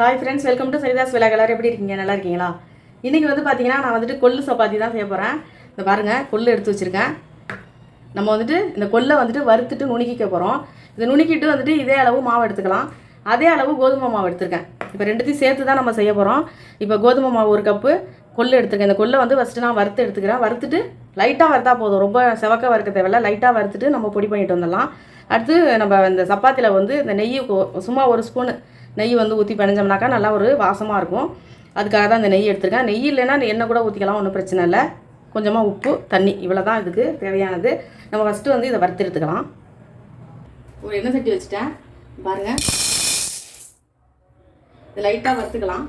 Hi friends welcome to Sarita's விழா எல்லாரும் எப்படி இருக்கீங்க? நல்லா இருக்கீங்களா? இன்றைக்கி வந்து பார்த்தீங்கன்னா நான் வந்துட்டு கொள்ளு சப்பாத்தி தான் செய்ய போகிறேன் இந்த பாருங்கள் கொள்ளு எடுத்து வச்சுருக்கேன். நம்ம வந்துட்டு இந்த கொல்லை வந்துட்டு வறுத்துட்டு நுணுக்கிக்க போகிறோம் இதை நுணுக்கிட்டு வந்துட்டு இதே அளவு மாவு எடுத்துக்கலாம். அதே அளவு கோதுமை மாவு எடுத்திருக்கேன். இப்போ ரெண்டுத்தையும் சேர்த்து தான் நம்ம செய்ய போகிறோம் இப்போ கோதுமை மாவு ஒரு கப்பு கொள்ளு எடுத்துருக்கேன். இந்த கொல்லை வந்து ஃபஸ்ட்டு நான் வறுத்து எடுத்துக்கிறேன். வறுத்துட்டு லைட்டாக வறுத்தா போதும். ரொம்ப செவக்க வறுக்க தேவையில்ல. லைட்டாக வறுத்துட்டு நம்ம பொடி பண்ணிட்டு வந்துடலாம். அடுத்து நம்ம இந்த சப்பாத்தியில் வந்து இந்த நெய் சும்மா ஒரு ஸ்பூனு நெய் வந்து ஊற்றி பிணைஞ்சோம்னாக்கா நல்லா ஒரு வாசமாக இருக்கும். அதுக்காக தான் இந்த நெய் எடுத்துருக்கேன். நெய் இல்லைன்னா எண்ணெய் கூட ஊற்றிக்கலாம் ஒன்றும் பிரச்சனை இல்லை. கொஞ்சமாக உப்பு தண்ணி இவ்வளோ தான் இதுக்கு தேவையானது. நம்ம ஃபஸ்ட்டு வந்து இதை வறுத்து எடுத்துக்கலாம் ஒரு எண்ணெய் சட்டி வச்சுட்டேன். பாருங்கள் இது லைட்டாக வறுத்துக்கலாம்.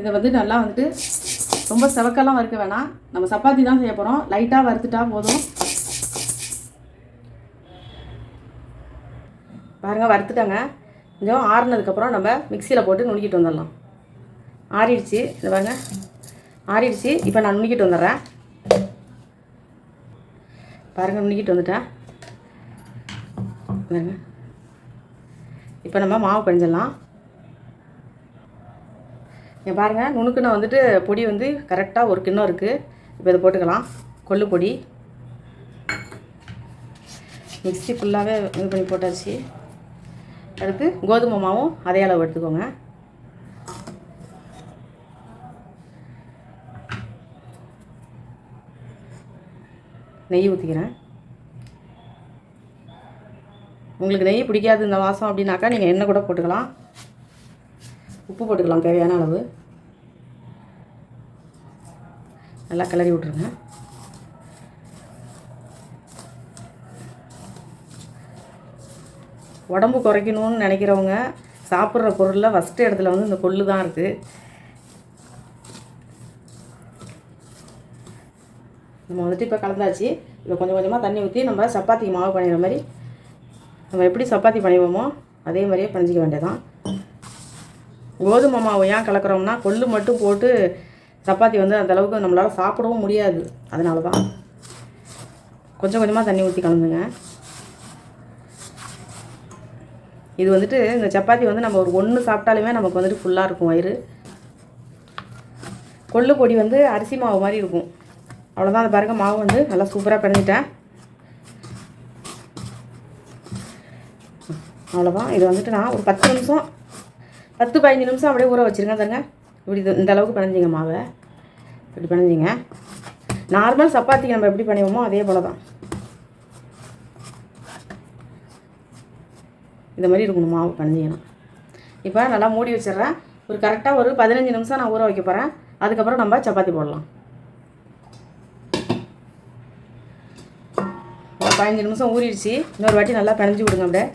இதை வந்து நல்லா வந்துட்டு ரொம்ப செவக்கெல்லாம் வறுக்க வேணாம். நம்ம சப்பாத்தி தான் செய்ய போகிறோம் லைட்டாக வறுத்துட்டா போதும். பாருங்கள் வறுத்துட்டாங்க. கொஞ்சம் ஆறுனதுக்கப்புறம் நம்ம மிக்சியில் போட்டு நுணுக்கிட்டு வந்துடலாம். ஆறிடுச்சு. இது பாருங்க. ஆறிடுச்சு. இப்போ நான் நுணுக்கிட்டு வந்துடுறேன். பாருங்கள் நுணுக்கிட்டு வந்துட்டேன். பாருங்க. இப்போ நம்ம மாவு பிழிஞ்சிடலாம் இங்கே பாருங்கள் நுணுக்குன வந்துட்டு பொடி வந்து கரெக்டாக ஒரு கிண்ணம் இருக்குது இப்போ இதை போட்டுக்கலாம். கொள்ளு பொடி. மிக்சி ஃபுல்லாகவே இது பண்ணி போட்டாச்சு. அடுத்து கோதுமை மாவும் அதே அளவு எடுத்துக்கோங்க. நெய் ஊற்றிக்கிறேன் உங்களுக்கு நெய் பிடிக்காது இந்த வாசம் அப்படின்னாக்கா நீங்கள் எண்ணெய் கூட போட்டுக்கலாம். உப்பு போட்டுக்கலாம் தேவையான அளவு. நல்லா கிளறி விட்ருங்க உடம்பு குறைக்கணும்னு நினைக்கிறவங்க சாப்பிட்ற பொருளில் ஃபஸ்ட்டு இடத்துல வந்து இந்த கொள்ளு தான் இருக்குது நம்ம வந்துட்டு இப்போ கலந்தாச்சு. இப்போ கொஞ்சம் கொஞ்சமாக தண்ணி ஊற்றி நம்ம சப்பாத்தி மாவு பண்ணிடுற மாதிரி. நம்ம எப்படி சப்பாத்தி பண்ணிவோமோ அதே மாதிரியே பண்ணிக்க வேண்டியதான் கோதுமை மாவு ஏன் கலக்கிறோம்னா கொள்ளு மட்டும் போட்டு சப்பாத்தி வந்து அந்த அளவுக்கு நம்மளால் சாப்பிடவும் முடியாது. அதனால தான் கொஞ்சம் கொஞ்சமாக தண்ணி ஊற்றி கலந்துங்க. இது வந்துட்டு இந்த சப்பாத்தி வந்து நம்ம ஒரு ஒன்று சாப்பிட்டாலுமே நமக்கு வந்துட்டு ஃபுல்லாக இருக்கும் வயிறு. கொள்ளு பொடி வந்து அரிசி மாவு மாதிரி இருக்கும். அவ்வளோதான் அந்த பாருங்கள் மாவு வந்து நல்லா சூப்பராக பிணைஞ்சிட்டேன். அவ்வளோதான் இது வந்துட்டு நான் ஒரு பத்து நிமிஷம் பத்து பதினஞ்சு நிமிஷம் அப்படியே ஊற வச்சுருங்க தாங்க இப்படி இந்த அளவுக்கு பிணைஞ்சிங்க மாவை. இப்படி பிணைஞ்சிங்க. நார்மல் சப்பாத்திக்கு நம்ம எப்படி பண்ணுவோமோ அதே போல் தான் இந்த மாதிரி இருக்கணும் மாவு பிணைஞ்சிங்கன்னா. இப்போ நல்லா மூடி வச்சிடுறேன். ஒரு கரெக்டாக ஒரு பதினஞ்சு நிமிஷம் நான் ஊற வைக்க போகிறேன் அதுக்கப்புறம் நம்ம சப்பாத்தி போடலாம். ஒரு பதினஞ்சு நிமிஷம் ஊறிடுச்சு. இன்னொரு வாட்டி நல்லா பிணைஞ்சி விடுங்க அப்படியே.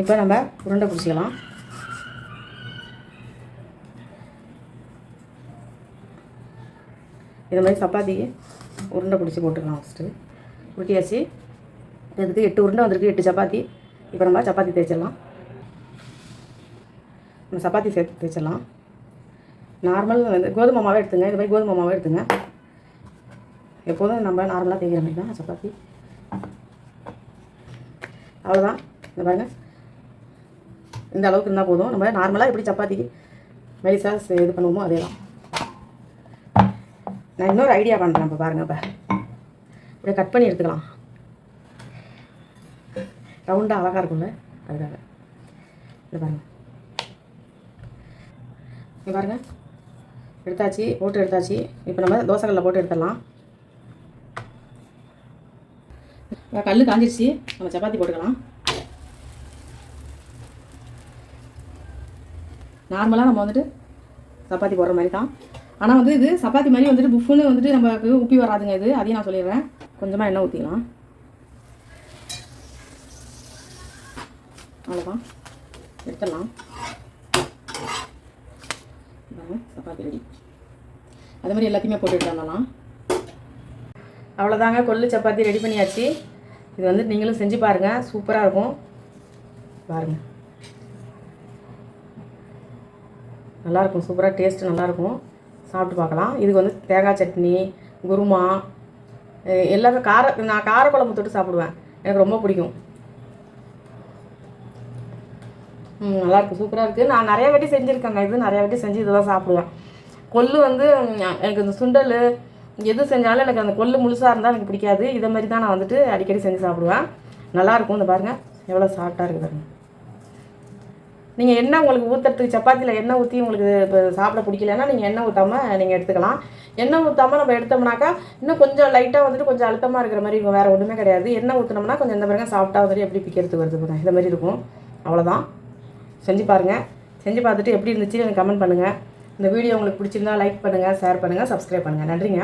இப்போ நம்ம உருண்டை பிடிச்சிக்கலாம். இது மாதிரி சப்பாத்தி உருண்டை பிடிச்சி போட்டுக்கலாம் ஃபஸ்ட்டு உருட்டியாச்சு. இதுக்கு எட்டு உருண்டை வந்திருக்கு எட்டு சப்பாத்தி. இப்போ நம்ம சப்பாத்தி தேய்ச்சிடலாம். நம்ம சப்பாத்தி சேர்த்து தேய்ச்சிடலாம். நார்மல் வந்து கோதுமை மாவே எடுத்துங்க. இது மாதிரி கோதுமை மாவே எடுத்துங்க. எப்போதும் நம்ம நார்மலாக தேய்க்கிற மாதிரி தான் சப்பாத்தி. அவ்வளோதான் இந்த பாருங்கள் இந்த அளவுக்கு இருந்தால் போதும். நம்ம நார்மலாக எப்படி சப்பாத்திக்கு மெலிசாக இது பண்ணுவோமோ அதே தான் நான் இன்னொரு ஐடியா பண்ணுறேன் இப்போ பாருங்கள் இப்போ. இப்படியே கட் பண்ணி எடுத்துக்கலாம். ரவுண்டாக அழகாக இருக்கும்ல? அதுக்காக. இது பாருங்கள் இங்கே பாருங்கள் எடுத்தாச்சு போட்டு எடுத்தாச்சு. இப்போ நம்ம தோசைக்கல்லில் போட்டு எடுத்துடலாம். இப்போ கல் காஞ்சிருச்சு. நம்ம சப்பாத்தி போட்டுக்கலாம். நார்மலாக நம்ம வந்துட்டு சப்பாத்தி போடுற மாதிரி தான் ஆனால் வந்து இது சப்பாத்தி மாதிரி வந்துட்டு புஃப்னு வந்துட்டு நமக்கு உப்பி வராதுங்க இது. அதையும் நான் சொல்லிடுறேன். கொஞ்சமாக எண்ணெய் ஊற்றிக்கலாம் அவ்வளோதான் எடுத்துடலாம். சப்பாத்தி ரெடி அது மாதிரி எல்லாத்தையுமே போட்டு எடுத்துடலாம் அவ்வளோதாங்க கொள்ளு சப்பாத்தி ரெடி பண்ணியாச்சு. இது வந்து நீங்களும் செஞ்சு பாருங்கள் சூப்பராக இருக்கும். பாருங்கள் நல்லாயிருக்கும் சூப்பராக டேஸ்ட்டு நல்லாயிருக்கும். சாப்பிட்டு பார்க்கலாம். இதுக்கு வந்து தேங்காய் சட்னி குருமா எல்லாமே கார நான் காரக்குழம்பு தொட்டு சாப்பிடுவேன். எனக்கு ரொம்ப பிடிக்கும். நல்லாயிருக்கு சூப்பராக இருக்குது நான் நிறைய வாட்டி செஞ்சுருக்கேங்க. இது நிறைய வாட்டி செஞ்சு இதுதான் சாப்பிடுவேன். கொள்ளு வந்து எனக்கு இந்த சுண்டல் எது செஞ்சாலும் எனக்கு அந்த கொள்ளு முழுசாக இருந்தால் எனக்கு பிடிக்காது. இதை மாதிரி தான் நான் வந்துட்டு அடிக்கடி செஞ்சு சாப்பிடுவேன். நல்லாயிருக்கும். இந்த பாருங்கள் எவ்வளோ சாஃப்டாக இருக்குது பாருங்கள் நீங்கள் என்ன உங்களுக்கு ஊற்றுறதுக்கு சப்பாத்தியில் எண்ணெய் ஊற்றி உங்களுக்கு இப்போ சாப்பிட பிடிக்கலன்னா நீங்கள் எண்ணெய் ஊற்றாமல் நீங்கள் எடுத்துக்கலாம். எண்ணெய் ஊற்றாமல் நம்ம எடுத்தோம்னாக்கா இன்னும் கொஞ்சம் லைட்டாக வந்துட்டு கொஞ்சம் அழுத்தமாக இருக்கிற மாதிரி வேறு ஒன்றுமே கிடையாது. எண்ணெய் ஊற்றினோம்னா கொஞ்சம் இந்த பாருங்க சாப்பிட்டா வந்துட்டு எப்படி பிக்கிறதுக்கு வருது பாருங்க. இந்த மாதிரி இருக்கும். அவ்வளோதான் செஞ்சு பாருங்கள் செஞ்சு பார்த்துட்டு எப்படி இருந்துச்சு எனக்கு கமெண்ட் பண்ணுங்கள் இந்த வீடியோ உங்களுக்கு பிடிச்சிருந்தா லைக் பண்ணுங்கள் ஷேர் பண்ணுங்கள் சப்ஸ்கிரைப் பண்ணுங்கள் நன்றிங்க.